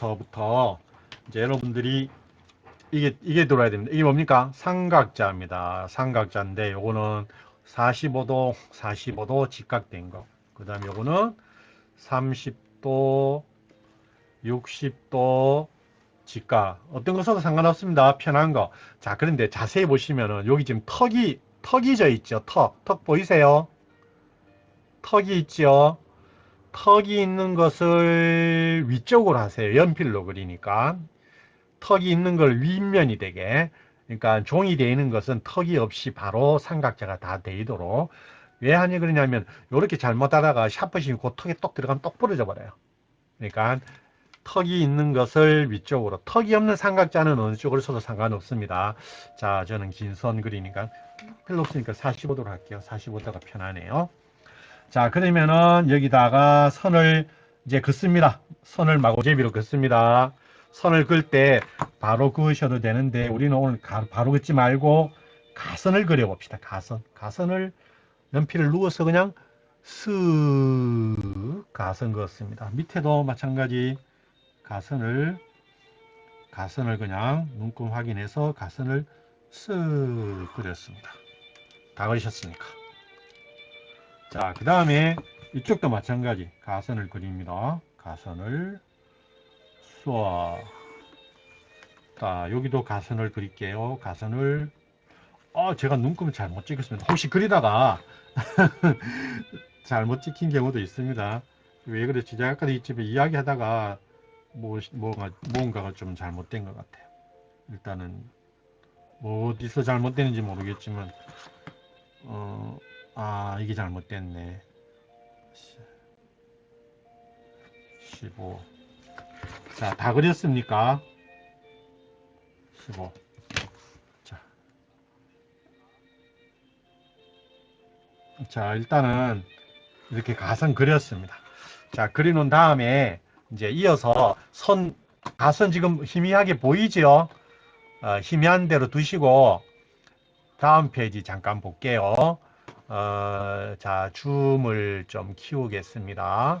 여기서부터 이제 여러분들이 이게 이게 들어야 됩니다. 이게 뭡니까? 삼각자입니다. 삼각자인데 요거는 45도 45도 직각된 거. 그다음에 요거는 30도 60도 직각. 어떤 거 써도 상관없습니다. 편한 거. 자, 그런데 자세히 보시면은 여기 지금 턱이 턱이 져 있죠. 턱. 턱 보이세요? 턱이 있죠. 턱이 있는 것을 위쪽으로 하세요. 연필로 그리니까. 턱이 있는 걸 윗면이 되게. 그러니까 종이 되어 있는 것은 턱이 없이 바로 삼각자가 다 되도록. 왜 하니 그러냐면 이렇게 잘못하다가 샤프심이 그 턱에 똑 들어가면 똑 부러져 버려요. 그러니까 턱이 있는 것을 위쪽으로 턱이 없는 삼각자는 어느 쪽으로 써도 상관없습니다. 자 저는 긴 선 그리니까 별로 없으니까 45도로 할게요. 45도가 편하네요. 자 그러면은 여기다가 선을 이제 긋습니다. 선을 마구제비로 긋습니다. 선을 그을 때 바로 그으셔도 되는데 우리는 오늘 가, 바로 긋지 말고 가선을 그려봅시다. 가선. 가선을 연필을 누워서 그냥 쓱 가선 그었습니다. 밑에도 마찬가지 가선을 가선을 그냥 눈금 확인해서 가선을 쓱 그렸습니다. 다 그리셨으니까. 자, 그 다음에 이쪽도 마찬가지 가선을 그립니다. 가선을 쏘아. 자, 여기도 가선을 그릴게요. 가선을 어, 제가 눈금을 잘 못 찍었습니다. 혹시 그리다가 잘 못 찍힌 경우도 있습니다. 왜 그랬지? 제가 아까 이 집에 이야기하다가 뭐, 뭐가, 뭔가가 좀 잘못된 것 같아요. 일단은 뭐 어디서 잘못되는지 모르겠지만 어, 아 이게 잘못됐네. 15 자, 다 그렸습니까? 15 자, 자 일단은 이렇게 가선 그렸습니다. 자, 그려놓은 다음에 이제 이어서 선 가선 지금 희미하게 보이죠? 어, 희미한 대로 두시고 다음 페이지 잠깐 볼게요. 어, 자, 줌을 좀 키우겠습니다.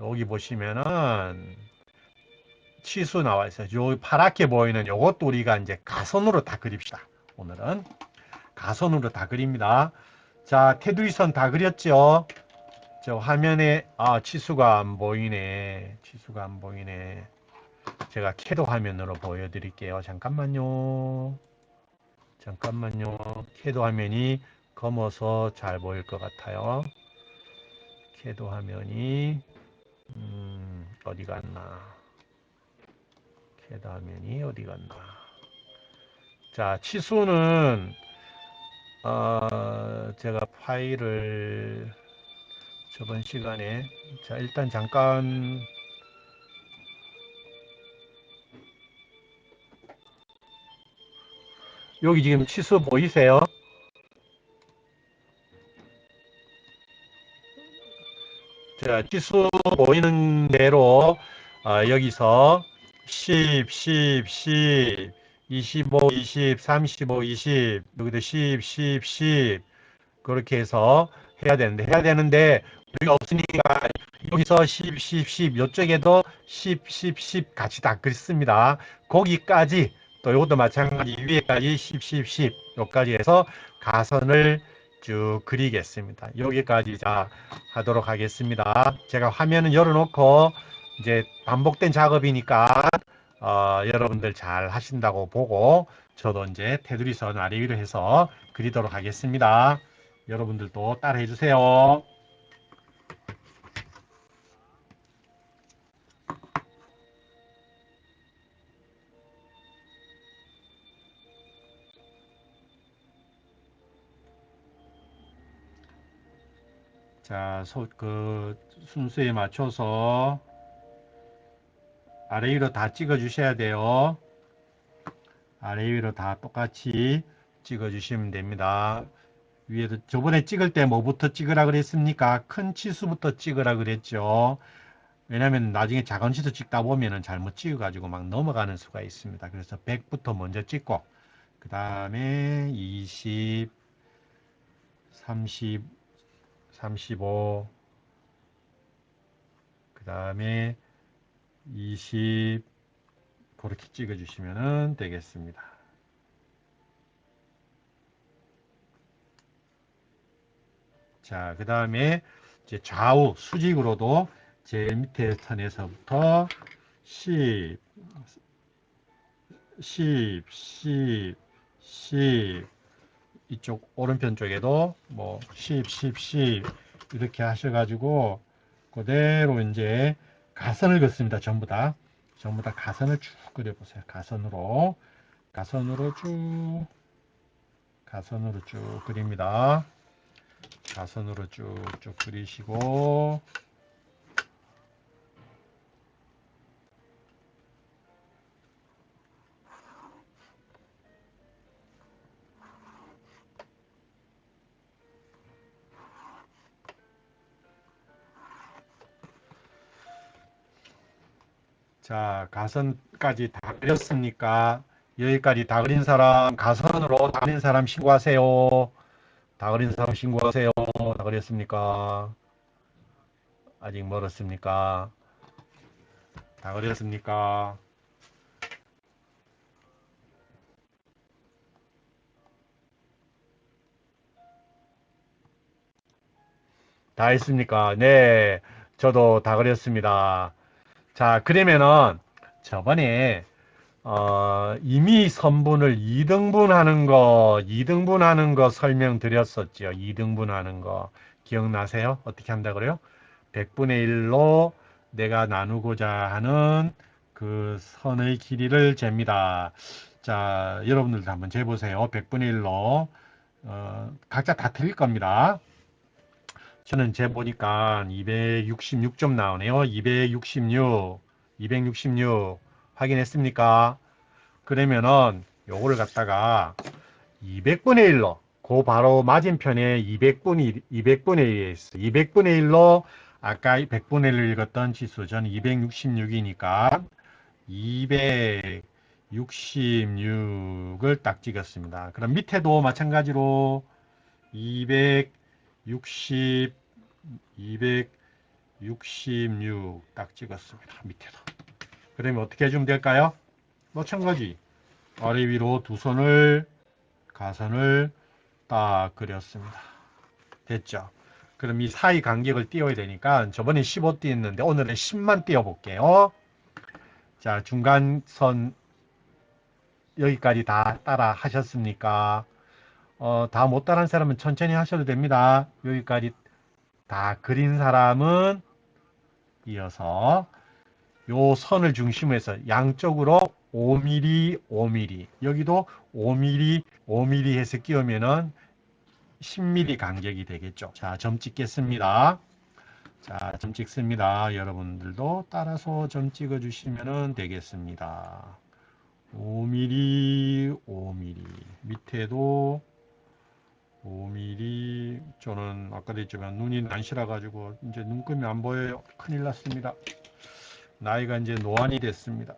여기 보시면은 치수 나와 있어요. 요 파랗게 보이는 요것도 우리가 이제 가선으로 다 그립시다. 오늘은 가선으로 다 그립니다. 자, 테두리 선 다 그렸죠? 저 화면에 아 치수가 안 보이네. 치수가 안 보이네. 제가 캐도 화면으로 보여드릴게요. 잠깐만요. 잠깐만요. 캐도 화면이 검어서 잘 보일 것 같아요. 캐도 화면이 음, 어디 갔나? 캐도 화면이 어디 갔나? 자, 치수는 어, 제가 파일을 저번 시간에 자 일단 잠깐 여기 지금 치수 보이세요? 자 치수 보이는 대로 어, 여기서 10, 10, 10, 25, 20, 35, 20 여기도 10, 10, 10 그렇게 해서 해야 되는데 해야 되는데 여기 없으니까 여기서 10, 10, 10 이쪽에도 10, 10, 10 같이 다 그렸습니다. 거기까지 또 이것도 마찬가지 위에까지 10, 10, 10 여기까지 해서 가선을 쭉 그리겠습니다. 여기까지 자 하도록 하겠습니다. 제가 화면은 열어놓고 이제 반복된 작업이니까 어, 여러분들 잘 하신다고 보고 저도 이제 테두리선 아래 위로 해서 그리도록 하겠습니다. 여러분들도 따라해 주세요. 자, 소, 그 순서에 맞춰서 아래 위로 다 찍어 주셔야 돼요. 아래 위로 다 똑같이 찍어 주시면 됩니다. 위에도 저번에 찍을 때 뭐부터 찍으라 그랬습니까? 큰 치수부터 찍으라 그랬죠. 왜냐면 나중에 작은 치수 찍다 보면은 잘못 찍어가지고 막 넘어가는 수가 있습니다. 그래서 100부터 먼저 찍고 그 다음에 20, 30, 35, 그 다음에 20 그렇게 찍어주시면 되겠습니다. 자, 그 다음에 이제 좌우 수직으로도 제일 밑에 선에서부터 10, 10, 10, 10 이쪽 오른편 쪽에도 뭐 10, 10, 10 이렇게 하셔가지고 그대로 이제 가선을 긋습니다. 전부 다. 전부 다 가선을 쭉 그려보세요. 가선으로. 가선으로 쭉. 가선으로 쭉 그립니다. 가선으로 쭉쭉 그리시고 자, 가선까지 다 그렸습니까? 여기까지 다 그린 사람, 가선으로 다 그린 사람 신고하세요. 다 그린 사람 신고하세요. 다 그렸습니까? 아직 멀었습니까? 다 그렸습니까? 다 했습니까? 네, 저도 다 그렸습니다. 자, 그러면은 저번에 어, 이미 선분을 2등분 하는 거, 2등분 하는 거 설명드렸었죠. 2등분 하는 거. 기억나세요? 어떻게 한다 그래요? 100분의 1로 내가 나누고자 하는 그 선의 길이를 잽니다. 자, 여러분들도 한번 재보세요. 100분의 1로. 어, 각자 다 틀릴 겁니다. 저는 재 보니까 266점 나오네요. 266, 266. 확인했습니까? 그러면은 요거를 갖다가 200분의 1로 그 바로 맞은편에 200분이 200분의 1에 있어. 200분의 1로 아까 100분의 1을 읽었던 지수 저는 266이니까 266을 딱 찍었습니다. 그럼 밑에도 마찬가지로 260 266 딱 찍었습니다. 밑에도. 그러면 어떻게 해주면 될까요? 마찬가지 아래 위로 두 손을 가선을 딱 그렸습니다. 됐죠? 그럼 이 사이 간격을 띄워야 되니까 저번에 15 띄었는데 오늘은 10만 띄워 볼게요. 자 중간선 여기까지 다 따라 하셨습니까? 어, 다 못 따라한 사람은 천천히 하셔도 됩니다. 여기까지 다 그린 사람은 이어서 요 선을 중심으로 해서 양쪽으로 5mm, 5mm 여기도 5mm, 5mm 해서 끼우면은 10mm 간격이 되겠죠. 자, 점 찍겠습니다. 자, 점 찍습니다. 여러분들도 따라서 점 찍어 주시면 되겠습니다. 5mm, 5mm 밑에도 5mm 저는 아까도 했지만 눈이 난실해 가지고 이제 눈금이 안 보여요. 큰일 났습니다. 나이가 이제 노안이 됐습니다.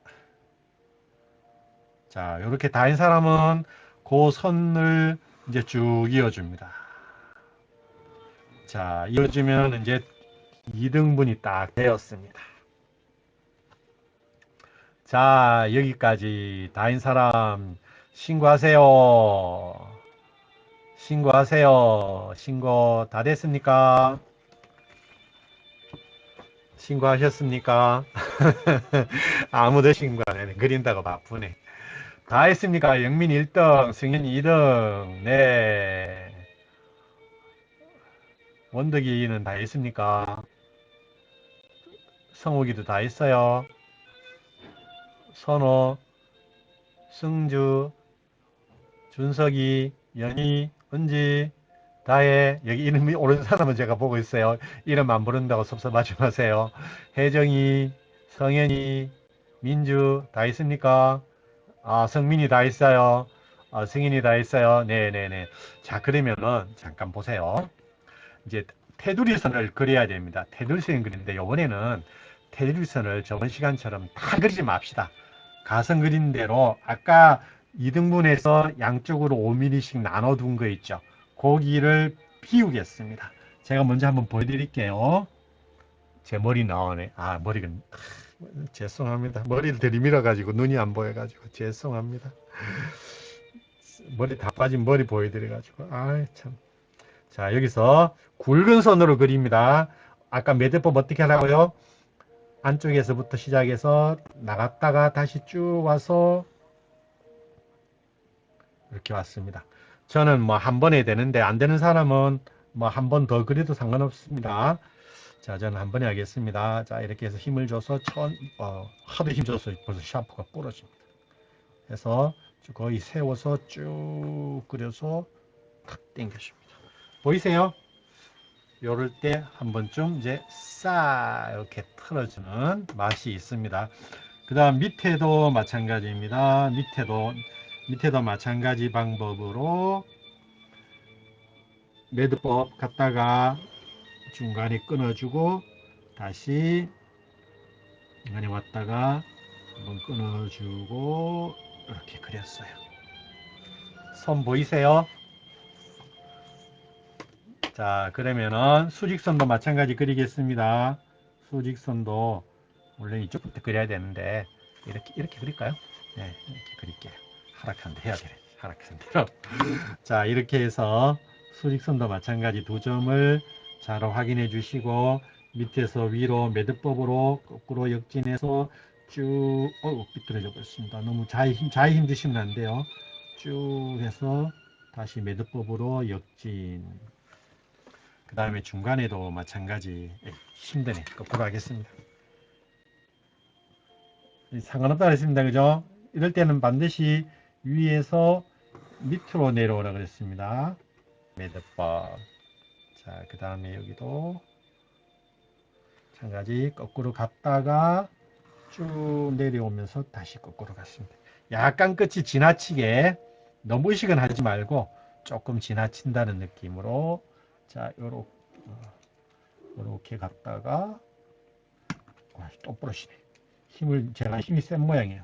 자, 이렇게 다인 사람은 그 선을 이제 쭉 이어줍니다. 자, 이어주면 이제 2등분이 딱 되었습니다. 자, 여기까지 다인 사람 신고하세요. 신고하세요. 신고 다 됐습니까? 신고하셨습니까? 아무도 신고 안 해. 그린다고 바쁘네. 다 했습니까? 영민 1등, 승현 2등. 네. 원덕이는 다 했습니까? 성욱이도 다 했어요. 선호, 승주, 준석이, 연희, 은지, 다해 여기 이름이 오른 사람은 제가 보고 있어요. 이름 안 부른다고 섭섭하지 마세요. 혜정이, 성현이, 민주 다 있습니까? 아 성민이 다 있어요. 아, 승인이 다 있어요. 네네네. 자 그러면은 잠깐 보세요. 이제 테두리선을 그려야 됩니다. 테두리선 그리는데 이번에는 테두리선을 저번 시간처럼 다 그리지 맙시다. 가선 그린 대로 아까 2등분해서 양쪽으로 5mm씩 나눠둔 거 있죠. 고기를 비우겠습니다. 제가 먼저 한번 보여드릴게요. 제 머리 나오네. 아, 머리가 죄송합니다. 머리를 들이밀어 가지고 눈이 안 보여 가지고 죄송합니다. 머리 다 빠진 머리 보여드려 가지고 아이 참. 자 여기서 굵은 선으로 그립니다. 아까 매듭법 어떻게 하라고요? 안쪽에서부터 시작해서 나갔다가 다시 쭉 와서 이렇게 왔습니다. 저는 뭐 한 번에 되는데 안 되는 사람은 뭐 한 번 더 그려도 상관없습니다. 자, 저는 한 번에 하겠습니다. 자, 이렇게 해서 힘을 줘서 천, 어, 하도 힘줘서 벌써 샤프가 부러집니다. 그래서 거의 세워서 쭉 그려서 탁 당겨줍니다. 보이세요? 요럴 때 한 번쯤 이제 싹 이렇게 틀어주는 맛이 있습니다. 그 다음 밑에도 마찬가지입니다. 밑에도 밑에도 마찬가지 방법으로 매듭법 갖다가 중간에 끊어주고 다시 중간에 왔다가 한번 끊어주고 이렇게 그렸어요. 선 보이세요? 자 그러면은 수직선도 마찬가지 그리겠습니다. 수직선도 원래 이쪽부터 그려야 되는데 이렇게 이렇게 그릴까요? 네 이렇게 그릴게요. 하락한 대 해야 되네. 하락한 대로. 자 이렇게 해서 수직선도 마찬가지 두 점을 잘 확인해 주시고 밑에서 위로 매듭법으로 거꾸로 역진해서 쭉 어, 삐뚤어져 버렸습니다. 너무 자의 힘, 자의 힘 주시면 안 돼요. 쭉 해서 다시 매듭법으로 역진 그 다음에 중간에도 마찬가지 에이, 힘드네 거꾸로 하겠습니다. 상관없다 그랬습니다. 그죠? 이럴 때는 반드시 위에서 밑으로 내려오라 그랬습니다. 매듭법 자, 그 다음에 여기도 마찬가지 거꾸로 갔다가 쭉 내려오면서 다시 거꾸로 갔습니다. 약간 끝이 지나치게 너무 의식은 하지 말고 조금 지나친다는 느낌으로 자, 요렇게, 요렇게 갔다가 와, 또 부러지네. 힘을 제가 힘이 센 모양이에요.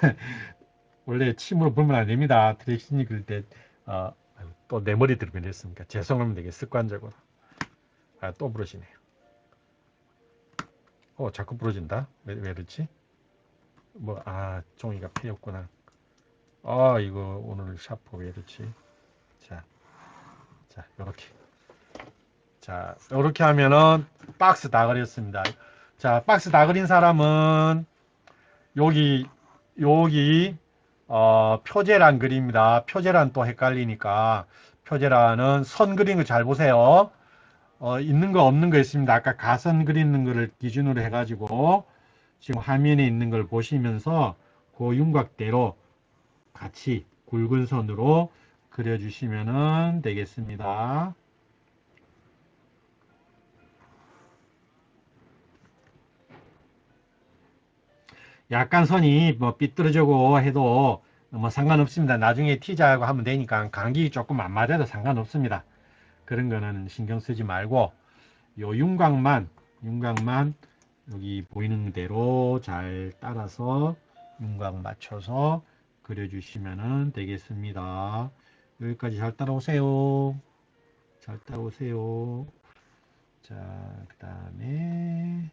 원래 침으로 불면 안 됩니다. 드레싱이 그럴 때 어, 또내 머리 들면 했으니까 죄송하면 되게 습관적으로 아, 또 부러지네요. 어 자꾸 부러진다. 왜, 왜 그렇지? 뭐 아 종이가 패였구나. 아 이거 오늘 샤프 왜 이렇지? 자, 자 요렇게 자 요렇게 하면은 박스 다 그렸습니다. 자 박스 다 그린 사람은 여기 여기 어, 표제란 그립니다. 표제란 또 헷갈리니까 표제란은 선 그린 거 잘 보세요. 어, 있는 거 없는 거 있습니다. 아까 가선 그리는 거를 기준으로 해가지고 지금 화면에 있는 걸 보시면서 그 윤곽대로 같이 굵은 선으로 그려주시면 되겠습니다. 약간 선이 뭐 삐뚤어지고 해도 뭐 상관없습니다. 나중에 티자하고 하면 되니까 간격이 조금 안 맞아도 상관없습니다. 그런 거는 신경 쓰지 말고 요 윤곽만 윤곽만 여기 보이는 대로 잘 따라서 윤곽 맞춰서 그려주시면 되겠습니다. 여기까지 잘 따라오세요. 잘 따라오세요. 자, 그 다음에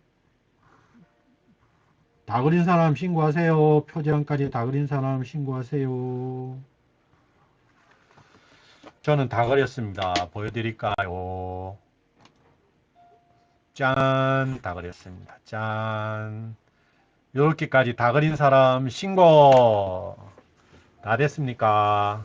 다 그린 사람 신고하세요. 표제안까지 다 그린 사람 신고하세요. 저는 다 그렸습니다. 보여드릴까요? 짠! 다 그렸습니다. 짠! 이렇게까지 다 그린 사람 신고! 다 됐습니까?